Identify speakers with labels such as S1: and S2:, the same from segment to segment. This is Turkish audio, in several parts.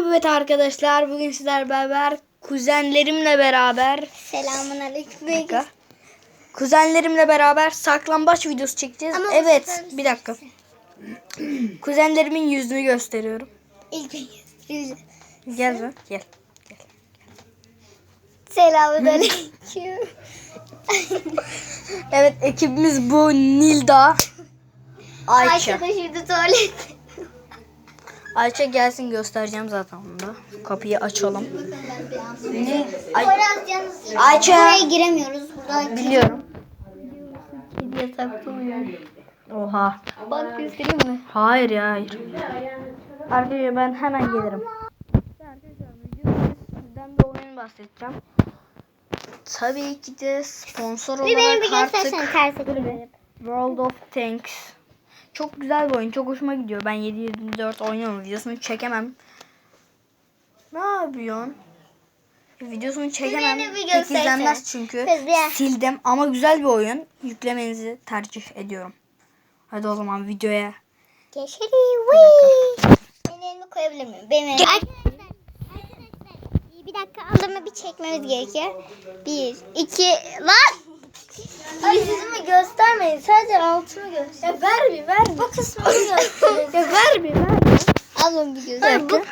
S1: Evet arkadaşlar bugün sizler beraber kuzenlerimle beraber
S2: Selamun aleyküm.
S1: Kuzenlerimle beraber saklambaç videosu çekeceğiz.
S2: Ama
S1: evet bir dakika. Kuzenlerimin yüzünü gösteriyorum.
S2: İlk yüz.
S1: Gel be gel.
S2: Selamun aleyküm.
S1: Evet ekibimiz bu Nilda. Ayça.
S2: Şimdi tuvalet.
S1: Ayça gelsin göstereceğim zaten onu da. Kapıyı açalım. Nil, Ay. Ayça.
S2: Buraya giremiyoruz. Burada
S1: biliyorum.
S2: kedi yatakta uyuyor.
S1: Oha.
S2: Bak göstereyim mi?
S1: Hayır ya hayır. Arkadaşlar ben hemen gelirim. Arkadaşlar videodan bir oyun bahsedeceğim. Tabii ki de sponsor olarak artık. World of Tanks. Çok güzel bir oyun. Çok hoşuma gidiyor. Ben 724 oynuyorum. Videosunu çekemem. Ne yapıyorsun? Videosunu çekemem. Pek izlenmez çünkü. Sildim ama güzel bir oyun. Yüklemenizi tercih ediyorum. Hadi o zaman videoya.
S2: Geçelim. Benim elimi koyabilir miyim? Benim elimi. Arkadaşlar. Arkadaşlar. Bir dakika aldığımı bir çekmemiz gerekiyor. Bir, iki, lan! Ay yüzümü göstermeyin. Sadece altımı göster.
S1: Ya ver bir ver.
S2: Bu kısmını gösterin.
S1: Ya ver bir ver.
S2: Alın bir göster. Bu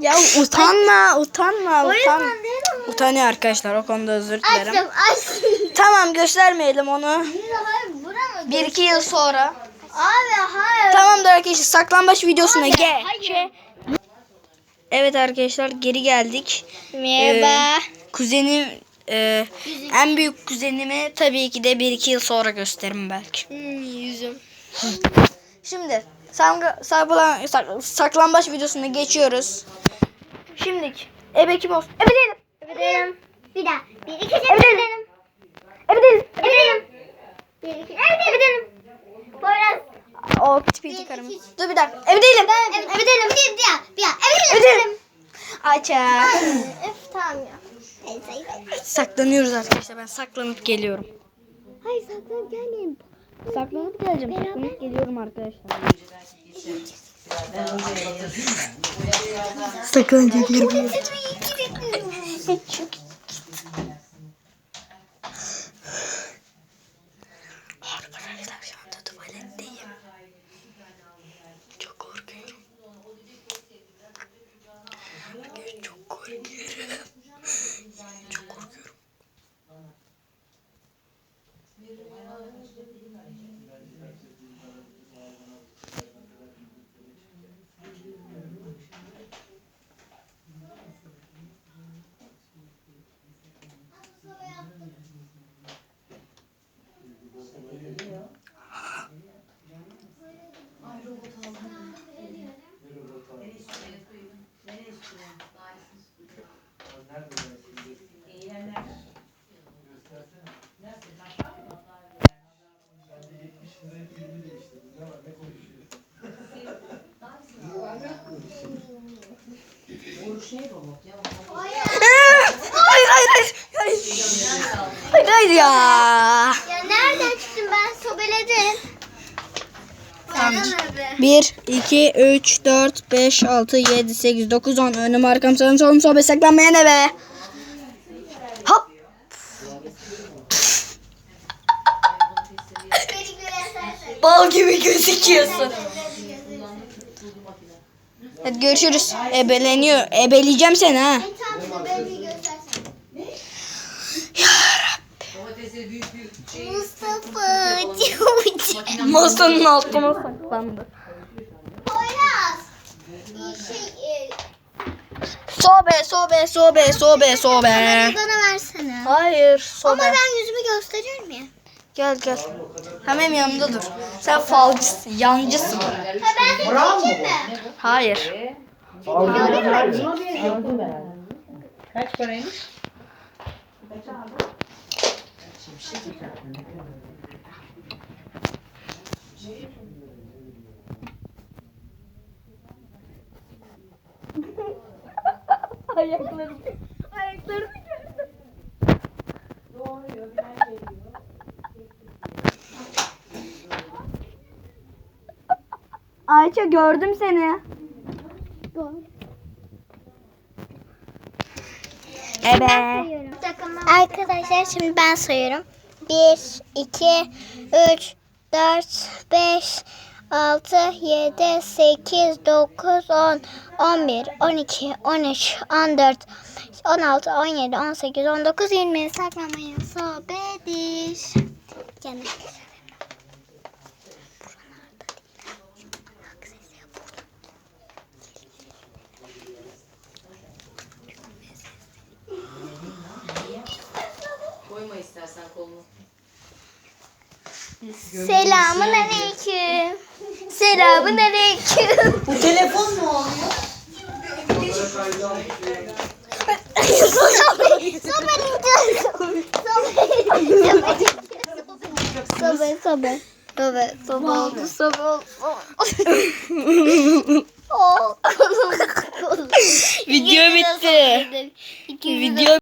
S1: Ya utanma, utanma, utan. Utanıyor arkadaşlar. O konuda özür dilerim.
S2: Açtım, açtım.
S1: Tamam göstermeyelim onu. Bir iki yıl sonra.
S2: Abi hayır.
S1: Tamamdır arkadaşlar. Saklambaç videosuna
S2: Abi,
S1: geç.
S2: hayır.
S1: Evet arkadaşlar geri geldik.
S2: Merhaba.
S1: Ee, kuzenim e, en büyük kuzenimi tabii ki de bir iki yıl sonra gösteririm belki.
S2: Hmm, yüzüm.
S1: Şimdi sakla, sakla, sak- saklambaç videosuna geçiyoruz. Şimdilik ebe kim olsun? Ebe değilim.
S2: Ebedelim. Bir daha. Bir iki üç ebedelim.
S1: Ebe değilim.
S2: Ebedelim. Bir iki üç ebedelim. Poyraz.
S1: O tipi
S2: Bir,
S1: çıkarım.
S2: iki, üç.
S1: Dur bir dakika. Ebe değilim.
S2: Ben ebedelim. Bir daha. Bir daha.
S1: Ebedelim.
S2: Ebedelim.
S1: Ayça.
S2: Öf tamam ya. Hayır hayır.
S1: Saklanıyoruz arkadaşlar. Ben saklanıp geliyorum.
S2: Hayır saklan gelmeyin.
S1: Saklanıp geleceğim. Saklanıp geliyorum arkadaşlar. Saklanacak yerim Bir numaralı bir. Hayır hayır hayır. Hayır hayır, hayır ya.
S2: Ya nereden çıktın ben sobeledim.
S1: Tamam. 1, 2, 3, 4, 5, 6, 7, 8, 9, 10. Önüm arkam sağım solum sobe saklanmaya ne be? Hop. Bal gibi gözüküyorsun. Hadi görüşürüz. Ebeleniyor. Ebeleyeceğim seni ha.
S2: Bir göstersen. Mustafa.
S1: Masanın altına saklandı.
S2: Şey, e,
S1: Sobe, sobe, sobe, sobe, sobe.
S2: bana versene.
S1: Hayır,
S2: Ama
S1: sobe.
S2: ben yüzümü gösteriyorum ya.
S1: Gel gel. Hemen yanımda dur. Sen falcısın, yancısın.
S2: Ha ben mi?
S1: Hayır.
S3: Kaç paraymış?
S1: Ayaklarım. Ayaklarım Ayça gördüm seni.
S2: Evet. Arkadaşlar şimdi ben sayıyorum. 1, 2, 3, 4, 5, 6, 7, 8, 9, 10, 11, 12, 13, 14, 16, 17, 18, 19, 20. Saklamaya
S3: sohbet iş. Kendinize.
S2: Selamun aleyküm. Selamun aleyküm.
S3: Bu telefon mu oluyor?
S2: Sobe sobe. Sobe sobe oldu sobe oldu. Oh.
S1: Video bitti. Video